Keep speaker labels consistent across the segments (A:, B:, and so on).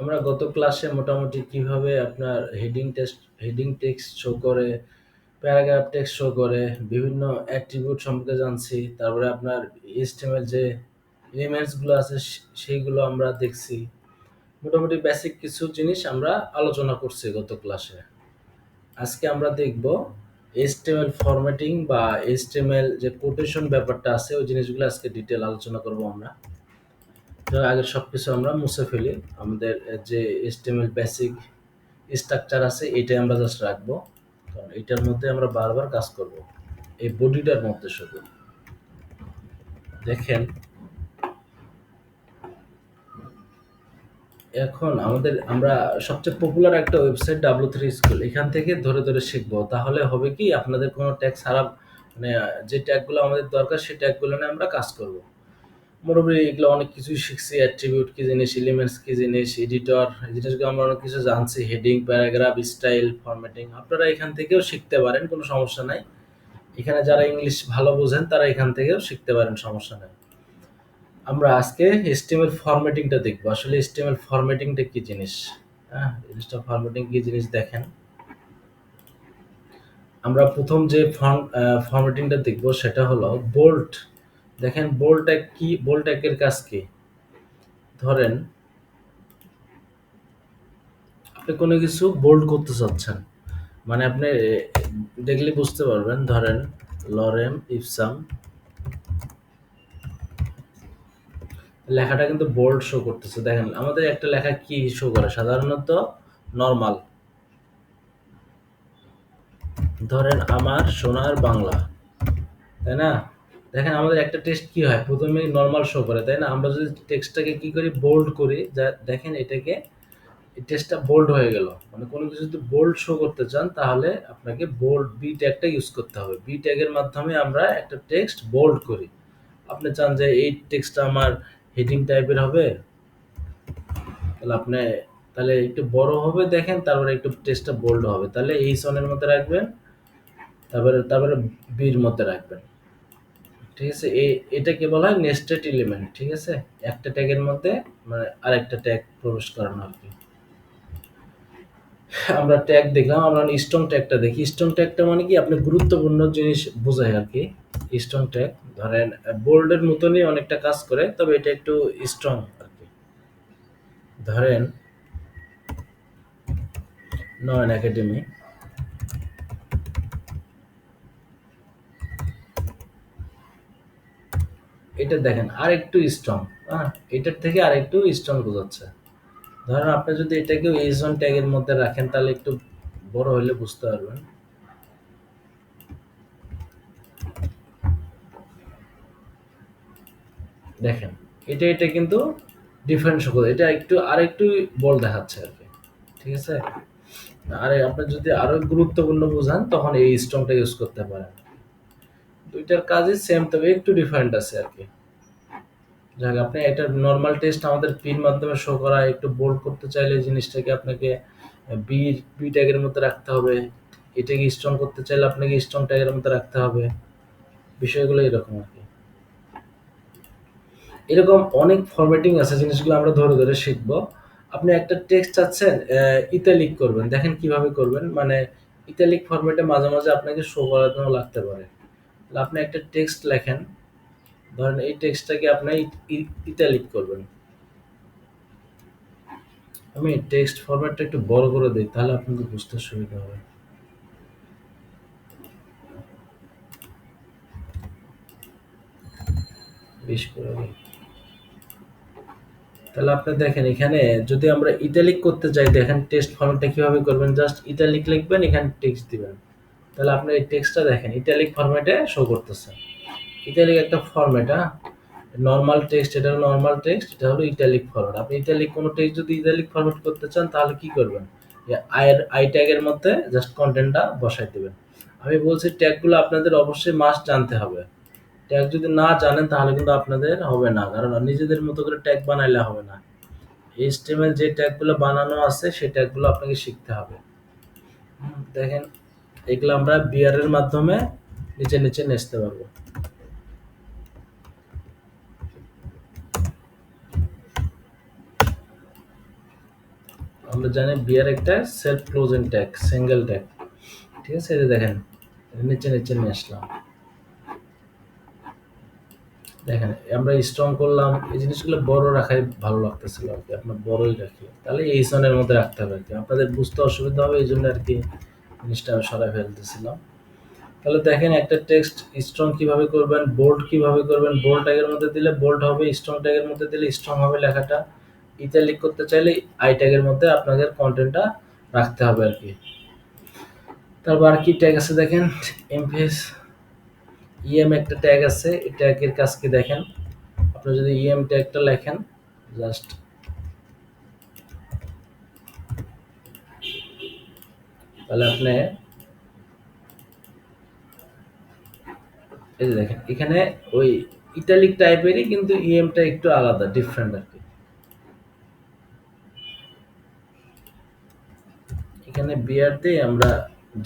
A: আমরা গত ক্লাসে মোটামুটি কীভাবে আপনার heading text heading text show করে, প্যারাগ্রাফ টেক্সট শো করে, বিভিন্ন অ্যাট্রিবিউট সম্পর্কে জানছি। তারপরে আপনার HTML যে এলিমেন্টসগুলো আছে সেইগুলো আমরা দেখছি। মোটামুটি বেসিক কিছু জিনিস আমরা আলোচনা করছি গত ক্লাসে। আজকে আমরা দেখব HTML ফরম্যাটিং বা HTML যে কোটেশন ব্যাপারটা আছে ওই জিনিসগুলো আজকে ডিটেল আলোচনা করব আমরা। যার আগে সবকিছু আমরা মুছে ফেলি। আমাদের যে HTML বেসিক স্ট্রাকচার আছে, এটাই আমরা জাস্ট রাখব। কারণ এটার মধ্যে আমরা বারবার কাজ করব। এই বডিটার মধ্যে শুধু। দেখেন এখন আমাদের, আমরা সবচেয়ে পপুলার একটা ওয়েবসাইট ডাব্লু থ্রি স্কুল এখান থেকে ধরে ধরে শিখব তাহলে হবে কি, আপনাদের কোনো ট্যাগ ছাড়া মানে যে ট্যাগগুলো আমাদের দরকার, সেই ট্যাগগুলো নিয়ে আমরা কাজ করব মোটামুটি এগুলো অনেক কিছুই শিখছি অ্যাট্রিবিউট কি জিনিস এলিমেন্টস কি জিনিস এডিটর এই জিনিসগুলো আমরা অনেক কিছু জানছি। হেডিং প্যারাগ্রাফ স্টাইল ফরম্যাটিং আপনারা এখান থেকেও শিখতে পারেন, কোনো সমস্যা নাই। এখানে যারা ইংলিশ ভালো বোঝেন, তারা এখান থেকেও শিখতে পারেন, সমস্যা নেই। আমরা আজকে HTML ফরম্যাটিংটা দেখব। আসলে HTML ফরম্যাটিংটা কি জিনিস? হ্যাঁ জিনিসটা ফরম্যাটিং কি জিনিস দেখেন। আমরা প্রথম যে ফর্ম ফরম্যাটিংটা দেখব, সেটা হলো বোল্ট দেখেন বোল্ট ট্যাগ কি বোল্ট ট্যাগের কাজ কি? ধরেন, আপনি কোনো কিছু বোল্ড করতে চাচ্ছেন মানে আপনি দেখলে বুঝতে পারবেন, ধরেন লরেম ইপসাম, লেখাটা কিন্তু বোল্ড শো করতেছে। দেখেন, আমাদের একটা লেখা কি শো করে? সাধারণত নর্মাল ধরেন, আমার সোনার বাংলা, তাই না? দেখেন আমাদের একটা টেক্সট কি হয়? প্রথমে নর্মাল শো করে, তাই না? আমরা যদি টেক্সটটাকে কি করি? বোল্ড করি, যা দেখেন এটাকে, এই টেক্সটটা বোল্ড হয়ে গেল। মানে কোনো কিছু যদি বোল্ড শো করতে চান, তাহলে আপনাকে বোল্ড বি ট্যাগটা ইউজ করতে হবে। বি ট্যাগের মাধ্যমে আমরা একটা টেক্সট বোল্ড করি। আপনি চান যে এই টেক্সটটা আমার হেডিং টাইপের হবে? তাহলে আপনি, তাহলে একটু বড় হবে দেখেন, তারপরে একটু টেক্সটটা বোল্ড হবে। তাহলে এই সনের মধ্যে রাখবেন, তারপরে তারপরে বির মধ্যে রাখবেন। ঠিক আছে? এটাকে বলা হয়? নেস্টেড এলিমেন্ট ঠিক আছে? একটা ট্যাগের মধ্যে মানে আরেকটা ট্যাগ প্রবেশ করানো আর কি। আমরা ট্যাগ দেখলাম, আমরা স্ট্রং ট্যাগটা দেখি। স্ট্রং ট্যাগটা মানে কি? আপনি গুরুত্বপূর্ণ জিনিস বোঝায় আর কি। স্ট্রং ট্যাগ ধরেন বোল্ডের মতনই অনেকটা কাজ করে, তবে এটা একটু স্ট্রং আর কি। ধরেন, নয়ন একাডেমি এটা দেখেন আর একটু স্ট্রং হ্যাঁ? এটার থেকে আর একটু স্ট্রং বোঝাচ্ছে। ধরেন আপনি যদি এটাকে এইচ ওয়ান ট্যাগের মধ্যে রাখেন, তাহলে একটু বড় হলে বুঝতে পারবেন। দেখেন, এটা এটা কিন্তু ডিফারেন্স করে এটা একটু আর একটু বল দেখাচ্ছে আর কি, ঠিক আছে? আর আপনি যদি আরও গুরুত্বপূর্ণ বোঝান, তখন এই স্ট্রংটা ইউজ করতে পারেন। দুইটার কাজই সেম তবে একটু ডিফারেন্ট আছে আর কি। যাক, আপনি এটা নর্মাল টেস্ট আমাদের পিন মাধ্যমে শো করা, একটু বোল্ড করতে চাইলে জিনিসটাকে আপনাকে বি বি ট্যাগের মধ্যে রাখতে হবে। এটাকে স্ট্রং করতে চাইলে আপনাকে স্ট্রং ট্যাগের মধ্যে রাখতে হবে। বিষয়গুলো এরকম আর কি। এরকম অনেক ফরম্যাটিং আছে, জিনিসগুলো আমরা ধরে ধরে শিখব। আপনি একটা টেক্সট চাচ্ছেন ইতালিক করবেন। দেখেন কীভাবে করবেন। মানে ইতালিক ফরম্যাটে মাঝে মাঝে আপনাকে শো করার জন্য লাগতে পারে। আপনি একটা টেক্সট লেখেন, ধরেন এই টেক্সটটাকে আপনি ইতালিক করবেন। আমি টেক্সট ফরম্যাটটা একটু বড় করে দিই, তাহলে আপনাদের বুঝতে সুবিধা হবে। বেশ করে তাহলে আপনি দেখেন, এখানে যদি আমরা ইটালিক করতে চাই দেখেন টেক্সট ফরম্যাটটা কীভাবে করবেন? জাস্ট ইটালিক লিখবেন, এখানে টেক্সট দিবেন। তাহলে আপনি এই টেক্সটটা দেখেন ইটালিক ফরম্যাটে শো করতেছে। ইটালিক একটা ফরম্যাট হ্যাঁ? নর্মাল টেক্সট এটা নর্মাল টেক্সট এটা হলো ইটালিক ফরম্যাট আপনি ইটালিক কোনো টেক্সট যদি ইটালিক ফরম্যাট করতে চান, তাহলে কি করবেন? আয়ের, আই ট্যাগের মধ্যে জাস্ট কন্টেন্টটা বসাই দেবেন। আমি বলছি ট্যাগগুলো আপনাদের অবশ্যই মাস্ট জানতে হবে। ট্যাগ যদি না জানেন, তাহলে কিন্তু আপনাদের হবে না। কারণ নিজেদের মতো করে ট্যাগ বানাইলে হবে না। এইচটিএমএল যে ট্যাগগুলো বানানো আছে সেই ট্যাগগুলো আপনাকে শিখতে হবে। দেখেন। এগুলো আমরা বিয়ারের মাধ্যমে নিচে নিচে নেচতে পারব। আমরা জানি বিয়ার একটা self closing tag single tag ঠিক আছে যে দেখেন, নিচে নিচে নিয়ে আসলাম। দেখেন, আমরা স্ট্রং করলাম, এই জিনিসগুলো বড় রাখাই ভালো লাগতেছিল আর কি, আপনার বড়ই রাখি তাহলে এই সনের মধ্যে রাখতে হবে আর কি। আপনাদের বুঝতে অসুবিধা হবে এই জন্য আর কি জিনিসটা আমি সরাই ফেলতেছিলাম। তাহলে দেখেন একটা টেক্সট স্ট্রং কীভাবে করবেন বোল্ড কীভাবে করবেন বোল্ড ট্যাগের মধ্যে দিলে বোল্ড হবে স্ট্রং ট্যাগের মধ্যে দিলে স্ট্রং হবে লেখাটা। ইতালিক করতে চাইলে আই ট্যাগের মধ্যে আপনাদের কন্টেন্টটা রাখতে হবে আর কি। তারপর আর কি ট্যাগ আছে দেখেন এমফেস ইএম একটা ট্যাগ আছে, এই ট্যাগের কাজ কি দেখেন? আপনি যদি ইএম ট্যাগটা লেখেন জাস্ট তাহলে আপনি এই যে দেখেন, এখানে ওই ইটালিক টাইপেরই কিন্তু ইএমটা একটু আলাদা ডিফারেন্ট আর কি। এখানে বিয়ার দিয়ে আমরা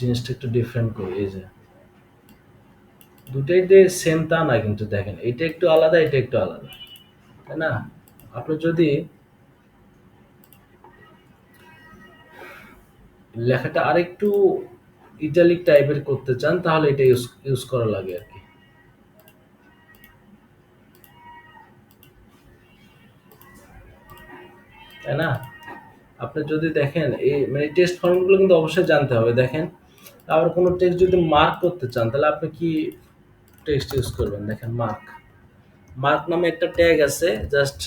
A: জিনিসটা একটু ডিফারেন্ট করি, এই যে। দুটাই যে সেম তা না কিন্তু দেখেন, এটা একটু আলাদা, এটা একটু আলাদা, তাই না? আপনি যদি লেখাটা আরেকটু ইটালিক টাইপের করতে চান, তাহলে এটা ইউজ ইউজ করা লাগে আর কি। তাই না? আপনি যদি দেখেন এই মানে টেস্ট ফর্মগুলো কিন্তু অবশ্যই জানতে হবে। দেখেন, আবার কোনো টেক্সট যদি মার্ক করতে চান, তাহলে আপনি কি টেক্সট ইউজ করবেন? দেখেন মার্ক মার্ক নামে একটা ট্যাগ আছে জাস্ট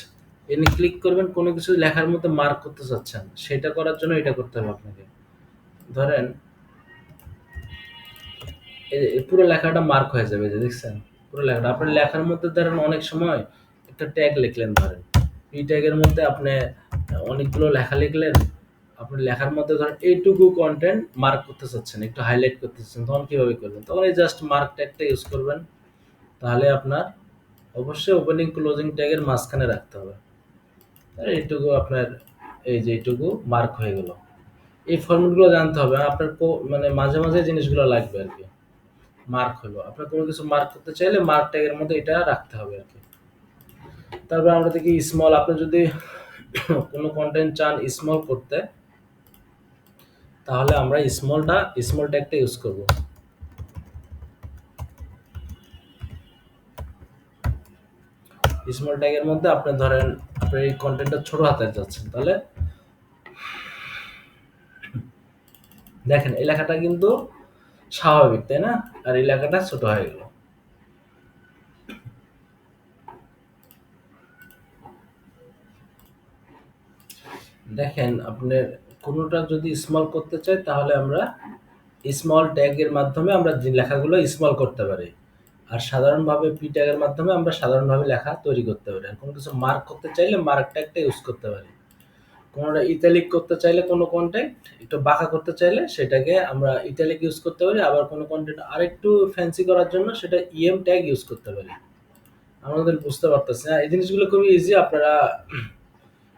A: এনে ক্লিক করবেন, কোনো কিছু লেখার মধ্যে মার্ক করতে চাচ্ছেন, সেটা করার জন্য এটা করতে হবে আপনাকে। ধরেন পুরো লেখাটা মার্ক হয়ে যাবে যে দেখছেন? পুরো লেখাটা। আপনার লেখার মধ্যে ধরেন অনেক সময় একটা ট্যাগ লিখলেন ধরেন। এই ট্যাগের মধ্যে আপনি অনেকগুলো লেখা লিখলেন। আপনি লেখার মধ্যে ধরেন এইটুকু কন্টেন্ট মার্ক করতে চাচ্ছেন, একটু হাইলাইট করতে চাচ্ছেন, তখন কীভাবে করবেন? তখন এই জাস্ট মার্ক ট্যাগটা ইউজ করবেন। তাহলে আপনার অবশ্যই ওপেনিং ক্লোজিং ট্যাগের মাঝখানে রাখতে হবে। এইটুকু আপনার, এই যে এইটুকু মার্ক হয়ে গেল। এই ফর্মুলাগুলো জানতে হবে, আপনার মানে মাঝে মাঝে জিনিসগুলো লাগবে আর কি। মার্ক হলো। আপনার কোনো কিছু মার্ক করতে চাইলে মার্ক ট্যাগের মধ্যে এটা রাখতে হবে আর কি। তারপর আমরা দেখি স্মল আপনি যদি কোনো কন্টেন্ট চান স্মল করতে, তাহলে আমরা স্মলটা স্মল ট্যাগটা ইউজ করব। স্মল ট্যাগের মধ্যে আপনি ধরেন, আপনি এই কন্টেন্টটা ছোট হাতের যাচ্ছেন তাহলে দেখেন, এই লেখাটা কিন্তু স্বাভাবিক, তাই না? আর এই লেখাটা ছোট হয়ে গেল। দেখেন, আপনার কোনোটা যদি স্মল করতে চাই, তাহলে আমরা স্মল ট্যাগের মাধ্যমে আমরা লেখাগুলো স্মল করতে পারি। আর সাধারণভাবে পি ট্যাগের মাধ্যমে আমরা সাধারণভাবে লেখা তৈরি করতে পারি। আর কোনো কিছু মার্ক করতে চাইলে মার্ক ট্যাগটা ইউজ করতে পারি। কোনোটা ইতালিক করতে চাইলে কোনো কন্টেন্ট একটু বাঁকা করতে চাইলে সেটাকে আমরা ইতালিক ইউজ করতে পারি। আবার কোনো কন্টেন্ট আরেকটু ফ্যান্সি করার জন্য সেটা ইএম ট্যাগ ইউজ করতে পারি। আমাদের বুঝতে পারতেছি না। এই জিনিসগুলো খুবই ইজি আপনারা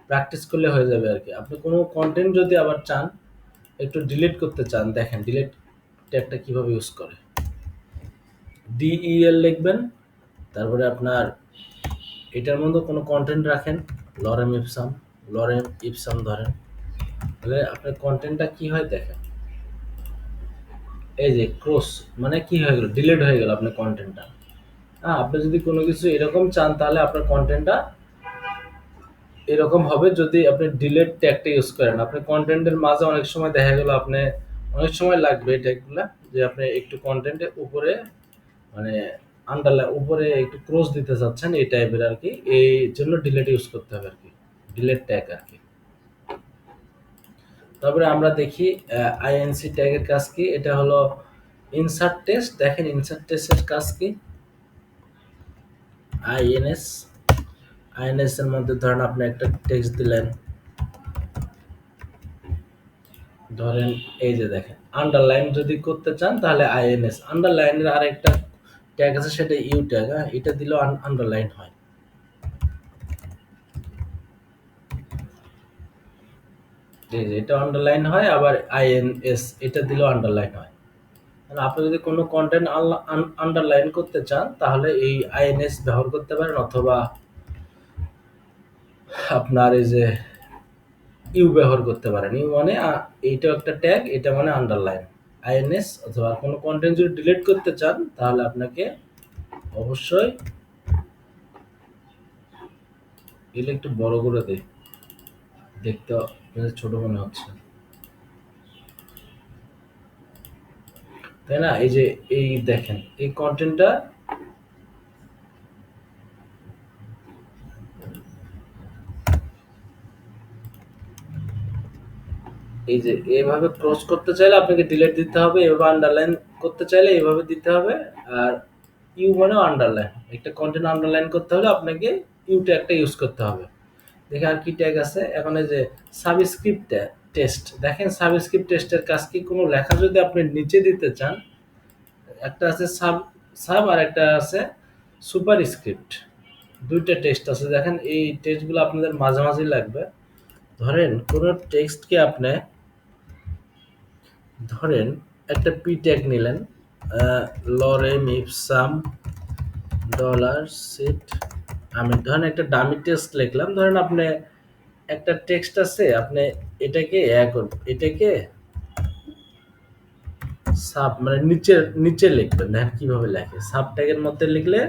A: প্র্যাকটিস করলে হয়ে যাবে আর কি আপনি কোনো কন্টেন্ট যদি আবার চান, একটু ডিলিট করতে চান, দেখেন ডিলিট ট্যাগটা কীভাবে ইউজ করে। ডিইএল লিখবেন, তারপরে আপনার এটার মধ্যে কোনো কন্টেন্ট রাখেন লরেম ইপসাম লরেম ইপসাম ধরেন, তাহলে আপনার কন্টেন্টটা কি হয় দেখেন। এই যে ক্রস মানে কি হয়ে গেল? ডিলেট হয়ে গেল আপনার কন্টেন্টটা হ্যাঁ আপনি যদি কোনো কিছু এরকম চান, তাহলে আপনার কন্টেন্টটা এরকম হবে যদি আপনি ডিলেট ট্যাগটা ইউজ করেন। আপনি কন্টেন্টের মাঝে অনেক সময় দেখা গেল আপনি, অনেক সময় লাগবে এই ট্যাগগুলা যে আপনি একটু কন্টেন্টের উপরে মানে আন্ডারলাইন উপরে একটু ক্রস দিতে চাচ্ছেন, এই টাইপের আর কি, এই জন্য ডিলেট ইউজ করতে হবে আর কি। ডিলেট ট্যাগ আর কি। তারপরে আমরা দেখি আইএনসি ট্যাগের কাজ কি? এটা হলো ইনসার্ট টেস্ট দেখেন ইনসার্ট টেস্টের কাজ কি? আইএনএস আইএনএস এর মধ্যে ধরেন আপনি একটা টেক্সট দিলেন। ধরেন এই যে দেখেন আন্ডারলাইন যদি করতে চান তাহলে আইএনএস আন্ডারলাইনের আরেকটা ট্যাগ আছে, সেটা ইউ ট্যাগ হ্যাঁ এটা দিলেও আন্ডারলাইন হয় এই যে এটা আন্ডারলাইন হয়, আবার আইএনএস এটা দিলেও আন্ডারলাইন হয়। আপনি যদি কোনো কন্টেন্ট আন্ডারলাইন করতে চান, তাহলে এই আইএনএস ব্যবহার করতে পারেন, অথবা আপনার এই যে ইউ ব্যবহার করতে পারেন। ইউ মানে এইটাও একটা ট্যাগ এটা মানে আন্ডারলাইন আইএনএস অথবা কোনো কন্টেন্ট যদি ডিলিট করতে চান, তাহলে আপনাকে অবশ্যই এগুলো একটু বড় করে দেয় দেখতে ছোট মনে হচ্ছে। তাই না? এই যে, এই দেখেন, এই কন্টেন্টটা এই যে, এভাবে ক্রস করতে চাইলে আপনাকে ডিলিট দিতে হবে, এভাবে আন্ডারলাইন করতে চাইলে এভাবে দিতে হবে, আর ইউ মানে আন্ডারলাইন একটা কন্টেন্ট আন্ডারলাইন করতে হলে আপনাকে ইউ ট্যাগটা ইউজ করতে হবে। দেখে আর কি ট্যাগ আছে। এখন এই যে সাবস্ক্রিপ্ট টেস্ট দেখেন সাবস্ক্রিপ্ট টেস্টের কাজ কি? কোনো লেখা যদি আপনি নিচে দিতে চান, একটা আছে সাব সাব আর একটা আছে সুপার স্ক্রিপ্ট দুইটা টেস্ট আছে। দেখেন এই টেস্টগুলো আপনাদের মাঝামাঝি লাগবে। ধরেন কোনো টেক্সটকে আপনি, ধরেন একটা পি ট্যাগ নিলেন লরেম ইপসাম ডলার সিট আমি ধরেন একটা ডামি টেক্সট লিখলাম, ধরেন আপনি একটা টেক্সট আছে, আপনি এটাকে এটাকে সাব মানে নিচে নিচে লিখবেন, দেখেন কীভাবে লেখে। সাব ট্যাগের মধ্যে লিখলে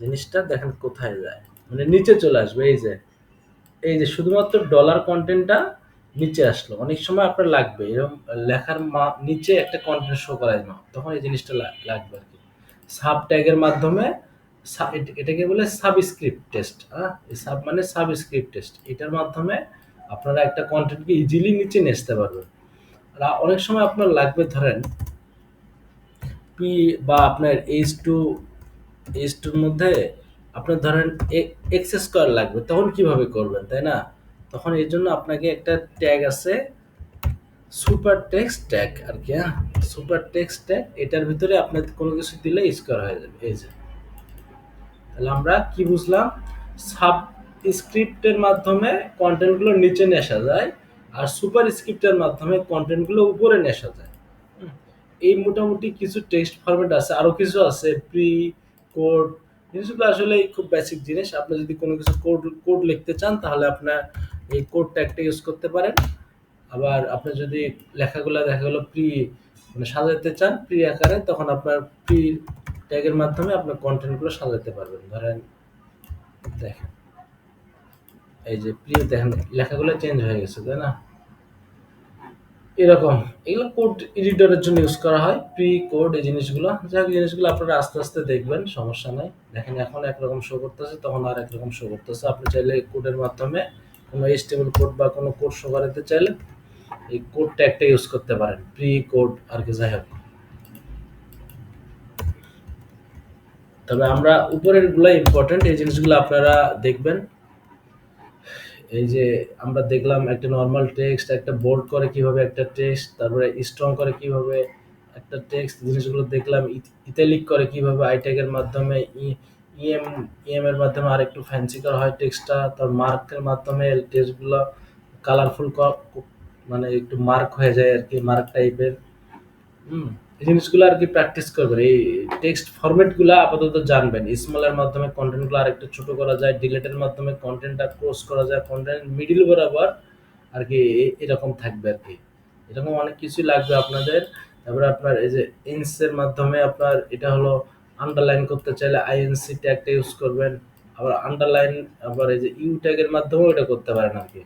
A: জিনিসটা দেখেন কোথায় যায় মানে নিচে চলে আসবে, এই যে এই যে শুধুমাত্র ডলার কন্টেন্টটা নিচে আসলো। অনেক সময় আপনার লাগবে এরকম লেখার মা, নিচে একটা কন্টেন্ট শো করায় না তখন এই জিনিসটা লাগবে আর কি। সাব ট্যাগের মাধ্যমে এটাকে বলে সাবস্ক্রিপ্ট টেস্ট হ্যাঁ সাব মানে সাবস্ক্রিপ্ট টেস্ট এটার মাধ্যমে আপনারা একটা কন্টেন্টকে ইজিলি নিচে নিয়ে পারবেন। আর অনেক সময় আপনার লাগবে ধরেন পি বা আপনার এইচ টু এইচ টুর মধ্যে আপনার ধরেন এক্স স্কোয়ার লাগবে, তখন কীভাবে করবেন, তাই না? তখন এই জন্য আপনাকে একটা ট্যাগ আছে সুপার টেক্স ট্যাগ আর কি হ্যাঁ? সুপার টেক্সট ট্যাগ এটার ভিতরে আপনার কোনো কিছু দিলে স্কোয়ার হয়ে যাবে, এই যে। তাহলে আমরা কি বুঝলাম? সাব স্ক্রিপ্টের মাধ্যমে কন্টেন্টগুলো নিচে নেশা যায় আর সুপার স্ক্রিপ্টের মাধ্যমে কন্টেন্টগুলো উপরে নেশা যায়। এই মোটামুটি কিছু টেক্সট ফরম্যাট আছে, আরও কিছু আছে প্রি কোড জিনিসগুলো আসলে খুব বেসিক জিনিস। আপনি যদি কোনো কিছু কোড কোড লিখতে চান, তাহলে আপনার এই কোড ট্যাগটা ইউজ করতে পারেন। আবার আপনি যদি লেখাগুলো দেখা গেলো প্রি মানে সাজাতে চান প্রি আকারে, তখন আপনার প্রি ট্যাগের মাধ্যমে আপনার কন্টেন্টগুলো সাজাতে পারবেন। ধরেন দেখেন। এই যে প্রি দেখেন লেখাগুলো চেঞ্জ হয়ে গেছে তাই না? এরকম। এগুলো কোড এডিটরের জন্য ইউজ করা হয় প্রি কোড এই জিনিসগুলো। যাই হোক, জিনিসগুলো আপনারা আস্তে আস্তে দেখবেন সমস্যা নাই। দেখেন এখন একরকম শো করতেছে তখন আর একরকম শো করতেছে। আপনি চাইলে কোডের মাধ্যমে কোনো এইচটিএমএল কোড বা কোনো কোড শো করাতে চাইলে এই কোড ট্যাগটা ইউজ করতে পারেন প্রি কোড আর কি যাই হোক। তবে আমরা উপরেরগুলা ইম্পর্টেন্ট এই জিনিসগুলো আপনারা দেখবেন। এই যে আমরা দেখলাম একটা নর্মাল টেক্সট একটা বোল্ড করে কীভাবে একটা টেক্সট তারপরে স্ট্রং করে কীভাবে একটা টেক্সট জিনিসগুলো দেখলাম ইতালিক করে কীভাবে আইট্যাগের মাধ্যমে ইএম ইএম এর মাধ্যমে আর একটু ফ্যান্সি করা হয় টেক্সটটা তার মার্কের মাধ্যমে টেক্সটগুলো কালারফুল মানে একটু মার্ক হয়ে যায় আর কি মার্ক টাইপের হুম। জিনিসগুলো আর কি প্র্যাকটিস করবেন। এই টেক্সট ফরম্যাটগুলো আপাতত জানবেন। স্মলের মাধ্যমে কন্টেন্টগুলো আর একটু ছোট করা যায় ডিলেটের মাধ্যমে কন্টেন্টটা ক্লোজ করা যায় কন্টেন্ট মিডিল বরাবর আর কি এরকম থাকবে আর কি। এরকম অনেক কিছুই লাগবে আপনাদের। তারপরে আপনার এই যে ইন্সের মাধ্যমে আপনার এটা হলো আন্ডারলাইন করতে চাইলে আইএনসি ট্যাগটা ইউজ করবেন। আবার আন্ডারলাইন আবার এই যে ইউ ট্যাগের মাধ্যমেও এটা করতে পারেন আর কি।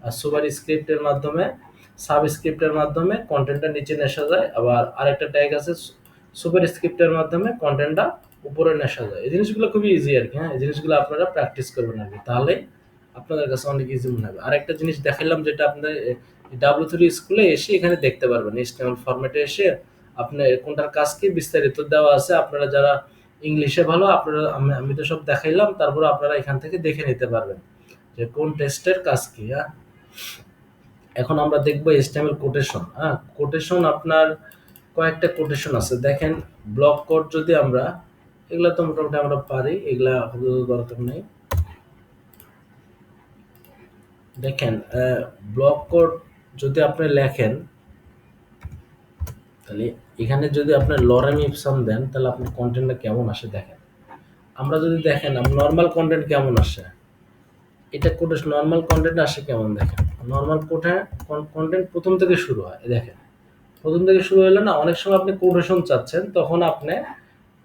A: আর সুপার স্ক্রিপ্টের মাধ্যমে সাব স্ক্রিপ্টের মাধ্যমে কন্টেন্টটা নিচে নেশা যায়, আবার আরেকটা ট্যাগ আছে সুপার স্ক্রিপ্টের মাধ্যমে কন্টেন্টটা উপরে নেশা যায়। এই জিনিসগুলো খুবই ইজি আর কি হ্যাঁ? এই জিনিসগুলো আপনারা প্র্যাকটিস করবেন আর কি। তাহলে আপনাদের কাছে অনেক ইজি মনে হবে। আরেকটা জিনিস দেখালাম যেটা আপনাদের ডাব্লিউ থ্রি স্কুলে এসে এখানে দেখতে পারবেন। এইচটিএমএল ফরম্যাটে এসে আপনার কোনটার কাজ কি বিস্তারিত দেওয়া আছে, আপনারা যারা ইংলিশে ভালো, আপনারা, আমি আমি তো সব দেখাইলাম, তারপর আপনারা এখান থেকে দেখে নিতে পারবেন যে কোন টেস্টের কাজ কি হ্যাঁ? এখন আমরা দেখব HTML কোটেশন হ্যাঁ? কোটেশন আপনার কয়েকটা কোটেশন আছে। দেখেন ব্লক কোড যদি আমরা, এগুলা তো মোটামুটি আমরা পারি, এগুলা দরকার নেই। দেখেন ব্লক কোড যদি আপনি লেখেন, তাহলে এখানে যদি আপনি লরেম ইপসাম দেন, তাহলে আপনার কন্টেন্টটা কেমন আসে দেখেন। আমরা যদি দেখেন নর্মাল কন্টেন্ট কেমন আসে? এটা কোটেশন নর্মাল কন্টেন্ট আসে কেমন দেখেন? নর্মাল কন্টেন্ট প্রথম থেকে শুরু হয় দেখেন। প্রথম থেকে শুরু হলে না, অনেক সময় আপনি কোটেশন চাচ্ছেন, তখন আপনি,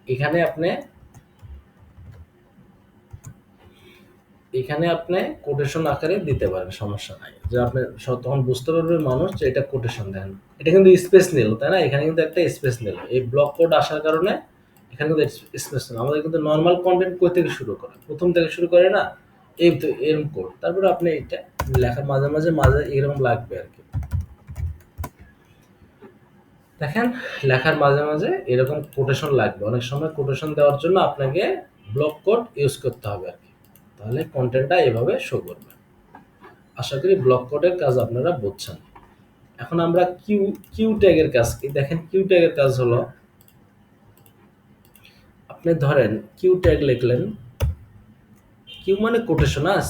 A: এখানে আপনি এখানে আপনি কোটেশন আকারে দিতে পারেন, সমস্যা নাই। যে আপনি তখন বুঝতে পারবে মানুষ যে এটা কোটেশন দেন এটা কিন্তু স্পেস নিল, তাই না? এখানে কিন্তু একটা স্পেস নিল। এই ব্লক কোড আসার কারণে এখানে কিন্তু স্পেস নিল। আমাদের কিন্তু নর্মাল কন্টেন্ট কই থেকে শুরু করে? প্রথম থেকে শুরু করে না এই তো এরকম কোড তারপরে আপনি এটা লেখার মাঝে মাঝে মাঝে এরকম লাগবে আর কি। দেখেন, লেখার মাঝে মাঝে এরকম কোটেশন লাগবে। অনেক সময় কোটেশন দেওয়ার জন্য আপনাকে ব্লক কোড ইউজ করতে হবে আর কি। তাহলে কন্টেন্টটা এভাবে শো করবে। আশা করি ব্লক কোডের কাজ আপনারা বুঝছেন। এখন আমরা কিউ কিউ ট্যাগের কাজ কি? দেখেন কিউ ট্যাগের কাজ হলো, আপনি ধরেন কিউ ট্যাগ লিখলেন কিউ মানে কোটেশন হ্যাঁ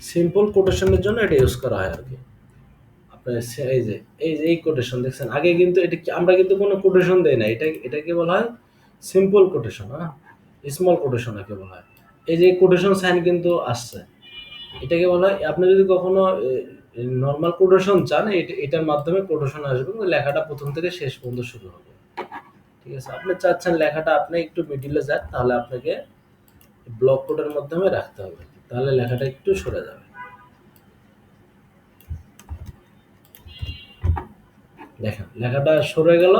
A: সিম্পল কোটেশনের জন্য এটা ইউজ করা হয় আর কি। আপনার এই যে এই যে এই কোটেশন দেখছেন, আগে কিন্তু এটা আমরা কিন্তু কোনো কোটেশন দেই না, এটা, এটাকে বলা হয় সিম্পল কোটেশন হ্যাঁ স্মল কোটেশন একে বলা হয়। এই যে কোটেশন সাইন কিন্তু আসছে, এটাকে বলা হয়, আপনি যদি কখনো নর্মাল কোটেশন চান এটা- এটার মাধ্যমে কোটেশন আসবে লেখাটা প্রথম থেকে শেষ পর্যন্ত শুরু হবে। ঠিক আছে, আপনি চাচ্ছেন লেখাটা আপনি একটু মিডিলে যান, তাহলে আপনাকে ব্লক কোডের মাধ্যমে রাখতে হবে তাহলে লেখাটা একটু সরে যাবে। দেখেন, লেখাটা সরে গেল,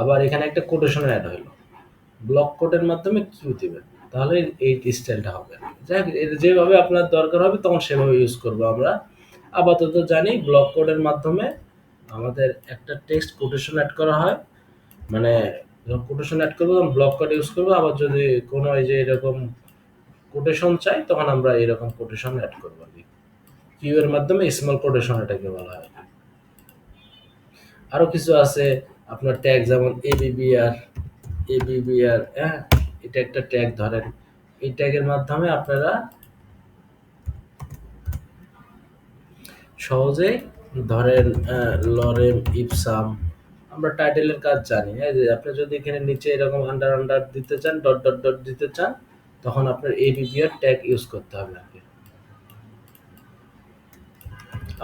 A: আবার এখানে একটা কোটেশন অ্যাড হলো ব্লক কোডের মাধ্যমে কিউ দিবেন। তাহলে এই স্টাইলটা হবে যাই যেভাবে আপনার দরকার হবে, তখন সেভাবে ইউজ করব আমরা। আপাতত জানি ব্লক কোডের মাধ্যমে আমাদের একটা টেক্সট কোটেশন অ্যাড করা হয়। মানে কোটেশন অ্যাড করব ব্লক কোড ইউজ করব। আবার যদি কোনো এই যে এরকম কোটেশন চাই, তখন আমরা এরকম কোটেশন অ্যাড করব আর কি। কিউ এর মাধ্যমে স্মল কোটেশন এটাকে বলা হয় আরও কিছু আছে, আপনার ট্যাগ যেমন এবিবিআর এবিবিআর হ্যাঁ এটা একটা ট্যাগ ধরেন। এই ট্যাগের মাধ্যমে আপনারা সহজে ধরেন লরেম ইপসাম আমরা টাইটেলের কাজ জানি হ্যাঁ যে আপনি যদি এখানে নিচে এরকম আন্ডার আন্ডার দিতে চান ডট ডট ডট দিতে চান তখন আপনার এবিবিআর ট্যাগ ইউজ করতে হবে কি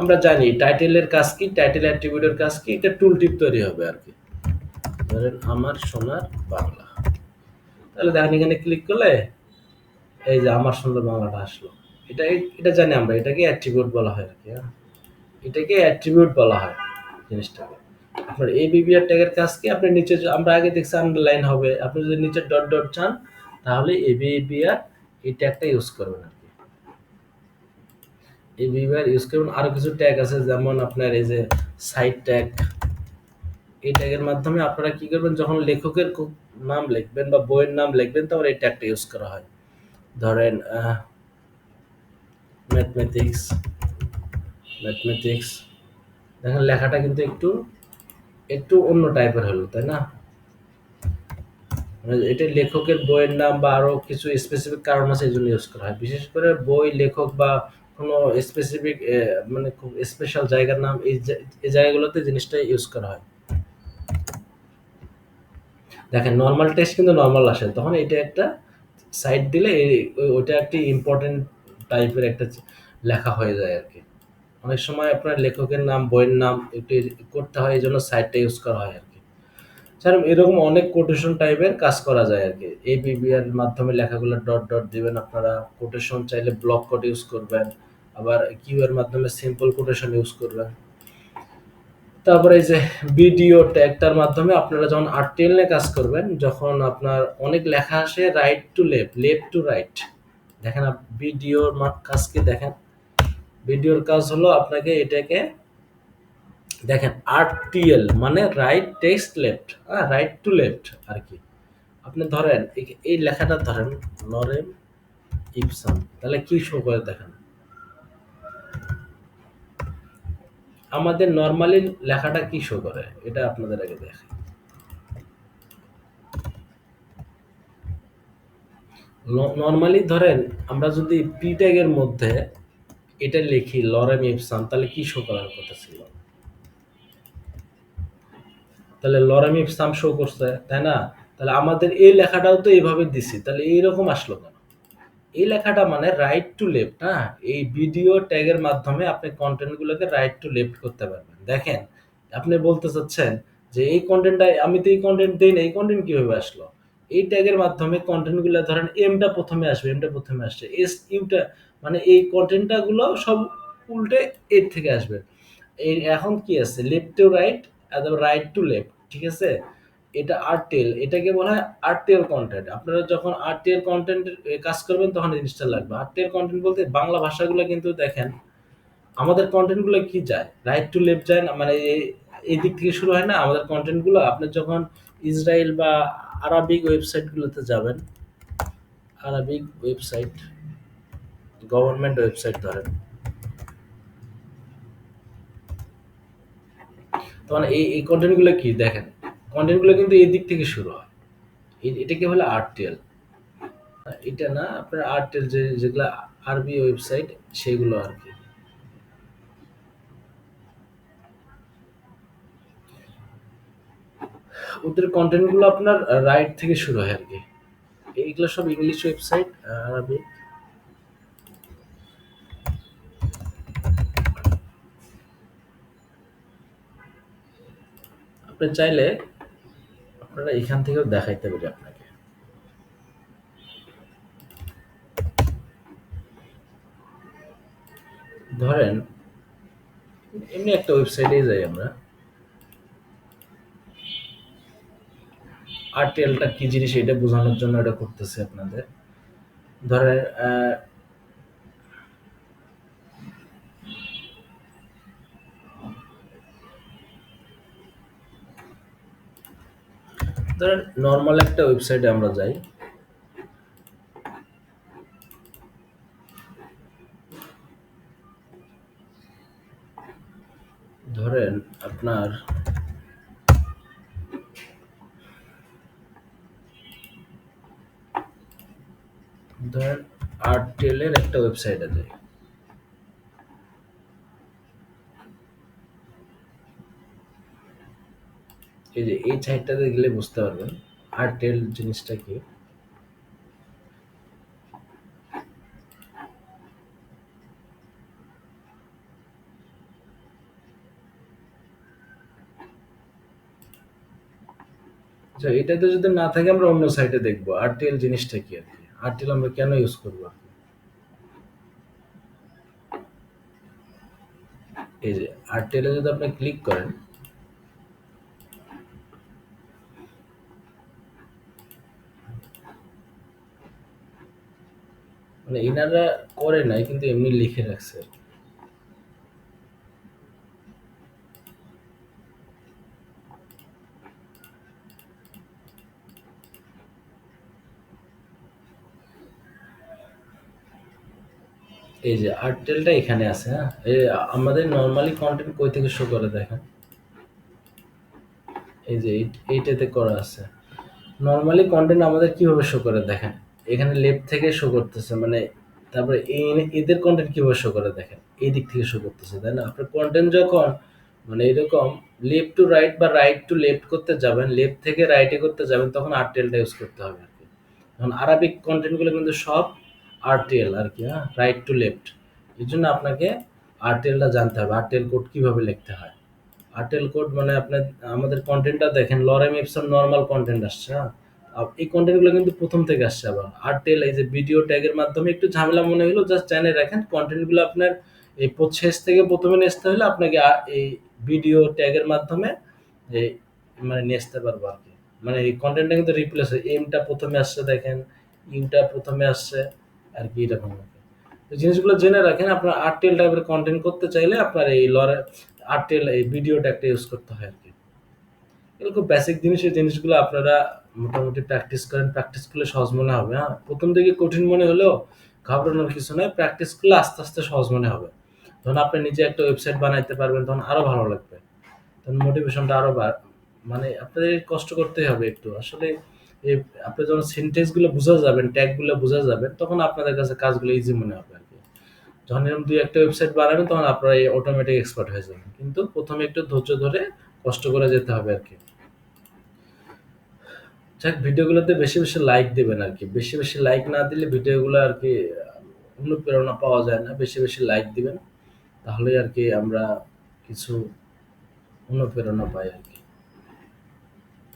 A: আমরা জানি টাইটেলের কাজ কি টাইটেল অ্যাট্রিবিউটের কাজ কি এটা টুল টিপ তৈরি হবে আর কি। ধরেন আমার সোনার বাংলা। তাহলে দেখেন এখানে ক্লিক করলে এই যে আমার সুন্দর বাংলাটা আসলো। এটা এটা জানি আমরা, এটাকে অ্যাট্রিবিউট বলা হয় আর কি হ্যাঁ? এটাকে অ্যাট্রিবিউট বলা হয় জিনিসটাকে। আপনার এই বিবিআর ট্যাগের কাজ কি? আপনি নিচে আমরা আগে দেখছি আন্ডারলাইন হবে। আপনি যদি নিচে ডট ডট চান তাহলে এই বিবিআর এই ট্যাগটা ইউজ করবেন আর কি। এই বিবিআর ইউজ করবেন। আরও কিছু ট্যাগ আছে, যেমন আপনার এই যে সাইড ট্যাগ এই ট্যাগের মাধ্যমে আপনারা কি করবেন, যখন লেখকের নাম লিখবেন বা বইয়ের নাম লিখবেন, তখন এই ট্যাগটা ইউজ করা হয়। ধরেন ম্যাথমেটিক্স ম্যাথমেটিক্স দেখেন, লেখাটা কিন্তু একটু একটু অন্য টাইপের হলো, তাই না? এটা লেখকের বইয়ের নাম বা আরও কিছু স্পেসিফিক কারণ আছে এই জন্য ইউজ করা হয়। বিশেষ করে বই, লেখক বা কোনো স্পেসিফিক মানে খুব স্পেশাল জায়গার নাম এই জায়গাগুলোতে জিনিসটা ইউজ করা হয়। দেখেন নর্মাল টেস্ট কিন্তু নর্মাল আসে। তখন এটা একটা সাইড দিলে ওইটা একটি ইম্পর্টেন্ট টাইপের একটা লেখা হয়ে যায় আর কি। অনেক সময় আপনার লেখকের নাম, বইয়ের নাম একটু করতে হয়, এই জন্য সাইডটা ইউজ করা হয় আর কি। স্যার, এরকম অনেক কোটেশন টাইপের কাজ করা যায় আর কি। এই বিবিআর মাধ্যমে লেখাগুলো ডট ডট দিবেন আপনারা। কোটেশন চাইলে ব্লক কোড ইউজ করবেন। আবার কিউ এর মাধ্যমে সিম্পল কোটেশন ইউজ করবেন। তারপরে এই যে ভিডিও ট্যাগটার মাধ্যমে আপনারা যখন আর্টিকেল নিয়ে কাজ করবেন, যখন আপনার অনেক লেখা আসে right to left left to right দেখেন ভিডিওর কাজ কি দেখেন? ভিডিওর কাজ হলো আপনাকে এটাকে দেখেন আরটিএল মানে রাইট টেক্সট লেফট হ্যাঁ রাইট টু লেফট আর কি। আপনি ধরেন, এই- লেখাটা ধরেন লরেম ইপসাম তাহলে কি শো করে দেখেন? আমাদের নর্মালি লেখাটা কি শো করে? এটা আপনাদের আগে দেখে। নর্মালি ধরেন, আমরা যদি পি ট্যাগের মধ্যে এটা লিখি লরেম ইপসাম তাহলে কি শো করার কথা ছিল? তাহলে লরেম ইপসাম শো করছে, তাই না? তাহলে আমাদের এই লেখাটাও তো এইভাবে দিছি, তাহলে এইরকম আসলো কেন? এই লেখাটা মানে রাইট টু লেফট হ্যাঁ এই ভিডিও ট্যাগের মাধ্যমে আপনি কন্টেন্টগুলোকে রাইট টু লেফট করতে পারবেন। দেখেন, আপনি বলতে চাচ্ছেন যে এই কন্টেন্টটা আমি তো এই কন্টেন্ট দিই না, এই কন্টেন্ট কীভাবে আসলো? এই ট্যাগের মাধ্যমে কন্টেন্টগুলো ধরেন এমটা প্রথমে আসবে এমটা প্রথমে আসছে এস ইউটা মানে এই কন্টেন্টটা গুলো সব উল্টে এর থেকে আসবে। এই এখন কি আছে? Left to right right to left ঠিক আছে? এটা আরটেল এটাকে বলা হয় আরটেল কন্টেন্ট আপনারা যখন আরটেল কন্টেন্ট কাজ করবেন, তখন জিনিসটা লাগবে। আরটেল কন্টেন্ট বলতে বাংলা ভাষাগুলো কিন্তু দেখেন, আমাদের কন্টেন্টগুলো কি যায়? রাইট টু লেফট যায় না মানে এই- এই দিক থেকে শুরু হয় না? আমাদের কন্টেন্টগুলো আপনি যখন ইসরায়েল বা আরবিক ওয়েবসাইটগুলোতে যাবেন আরবিক ওয়েবসাইট গভর্নমেন্ট ওয়েবসাইট ধরেন তখন এই এই কন্টেন্টগুলো কি? দেখেন কন্টেন্টগুলো কিন্তু এই দিক থেকে শুরু হয়। এটাকে বলে আরটেল এটা না, আপনার আরটেল যে, যেগুলো আরবি ওয়েবসাইট সেগুলো আর কি। ওদের কন্টেন্টগুলো আপনার রাইট থেকে শুরু হয় আর কি। এইগুলো সব ইংলিশ ওয়েবসাইট আরবি আপনি চাইলে আপনারা এখান থেকেও দেখাইতে পারি আপনাকে। ধরেন, এমনি একটা ওয়েবসাইটে যাই আমরা। আরটিএলটা কি জিনিস, এটা বোঝানোর জন্য এটা করতেছি আপনাদের। ধরেন ধরেন নর্মাল একটা ওয়েবসাইটে আমরা যাই। ধরেন আপনার ধরেন আরটেলের একটা ওয়েবসাইটে যাই। এই যে, এই সাইটটাতে গেলে বুঝতে পারবেন। আরটেল জিনিসটা কি? আচ্ছা এটাতে যদি না থাকে আমরা অন্য সাইটে দেখব। আরটিএল জিনিসটা কি আর কি? আরটিএল আমরা কেন ইউজ করব এই যে আরটিএল যদি আপনি ক্লিক করেন মানে এনারা করে নাই, কিন্তু এমনি লিখে রাখছে। আর। এই যে আর্টেলটা এখানে আছে হ্যাঁ? এই আমাদের নর্মালি কন্টেন্ট কই থেকে শো করে দেখেন? এই যে এই- এইটাতে করা আছে। নর্মালি কন্টেন্ট আমাদের কীভাবে শো করে দেখেন? এখানে লেফট থেকে শো করতেছে মানে তারপরে এদের কন্টেন্ট কীভাবে শো করে দেখেন? এই দিক থেকে শো করতেছে, তাই না? আপনার কন্টেন্ট যখন মানে এরকম লেফট টু রাইট বা রাইট টু লেফট করতে যাবেন লেফট থেকে রাইটে করতে যাবেন, তখন আরটেলটা ইউজ করতে হবে আর কি। এখন আরবিক কন্টেন্টগুলো কিন্তু সব আরটিএল আর কি হ্যাঁ? রাইট টু লেফট এই জন্য আপনাকে আরটিএলটা জানতে হবে আরটিএল কোড কীভাবে লিখতে হয়। আরটেল কোড মানে আপনার, আমাদের কন্টেন্টটা দেখেন লরেম এপসন নর্মাল কন্টেন্ট আসছে হ্যাঁ? এই কন্টেন্টগুলো কিন্তু প্রথম থেকে আসছে আবার। আরটেল এই যে ভিডিও ট্যাগের মাধ্যমে একটু ঝামেলা মনে হলো জাস্ট জানে রাখেন কন্টেন্টগুলো আপনার এই শেষ থেকে প্রথমে নেসতে হলে আপনাকে এই ভিডিও ট্যাগের মাধ্যমে এই মানে নেসতে পারব আর কি। মানে এই কন্টেন্টটা কিন্তু রিপ্লেস হয়। এমটা প্রথমে আসছে দেখেন ইউটা প্রথমে আসছে, আর কি এরকম আর তো জিনিসগুলো জেনে রাখেন, আপনার আরটেল টাইপের কন্টেন্ট করতে চাইলে আপনার এই লরে আরটেল এই ভিডিও ট্যাগটা ইউজ করতে হয় আর কি। খুব বেসিক জিনিস এই জিনিসগুলো আপনারা মোটামুটি প্র্যাকটিস করেন প্র্যাকটিস করলে সহজ মনে হবে হ্যাঁ? প্রথম দিকে কঠিন মনে হলেও ঘাবড়ানোর কিছু নয় প্র্যাকটিস করলে আস্তে আস্তে সহজ মনে হবে। তখন আপনি নিজে একটা ওয়েবসাইট বানাইতে পারবেন, তখন আরও ভালো লাগবে। তখন মোটিভেশনটা আরও মানে আপনাদের কষ্ট করতেই হবে একটু। আসলে এই আপনি যখন সেন্টেন্সগুলো বুঝা যাবেন ট্যাগগুলো বুঝা যাবেন, তখন আপনাদের কাছে কাজগুলো ইজি মনে হবে আর কি। যখন এরকম দুই একটা ওয়েবসাইট বানাবেন, তখন আপনারা এই অটোমেটিক এক্সপার্ট হয়ে যাবেন। কিন্তু প্রথমে একটু ধৈর্য ধরে কষ্ট করে যেতে হবে আর কি। যাক ভিডিওগুলোতে বেশি, বেশি লাইক দেবেন আর কি বেশি, বেশি লাইক না দিলে ভিডিওগুলো আর কি অনুপ্রেরণা পাওয়া যায় না। বেশি, বেশি লাইক দিবেন। তাহলেই আরকি আমরা কিছু অনুপ্রেরণা পাই আরকি।